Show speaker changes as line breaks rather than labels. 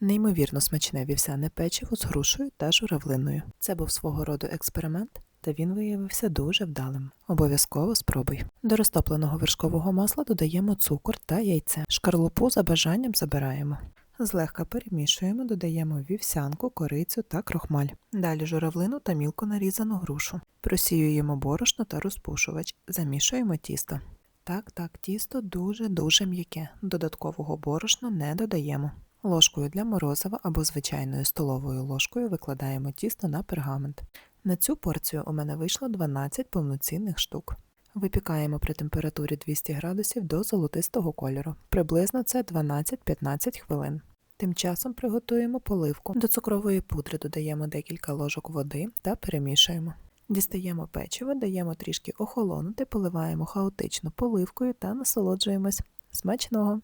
Неймовірно смачне вівсяне печиво з грушею та журавлиною. Це був свого роду експеримент, та він виявився дуже вдалим. Обов'язково спробуй. До розтопленого вершкового масла додаємо цукор та яйце. Шкарлупу за бажанням забираємо. Злегка перемішуємо, додаємо вівсянку, корицю та крохмаль. Далі журавлину та мілко нарізану грушу. Просіюємо борошно та розпушувач. Замішуємо тісто. Так, так, тісто дуже-дуже м'яке. Додаткового борошна не додаємо. Ложкою для морозива або звичайною столовою ложкою викладаємо тісто на пергамент. На цю порцію у мене вийшло 12 повноцінних штук. Випікаємо при температурі 200 градусів до золотистого кольору. Приблизно це 12-15 хвилин. Тим часом приготуємо поливку. До цукрової пудри додаємо декілька ложок води та перемішуємо. Дістаємо печиво, даємо трішки охолонути, поливаємо хаотично поливкою та насолоджуємось. Смачного!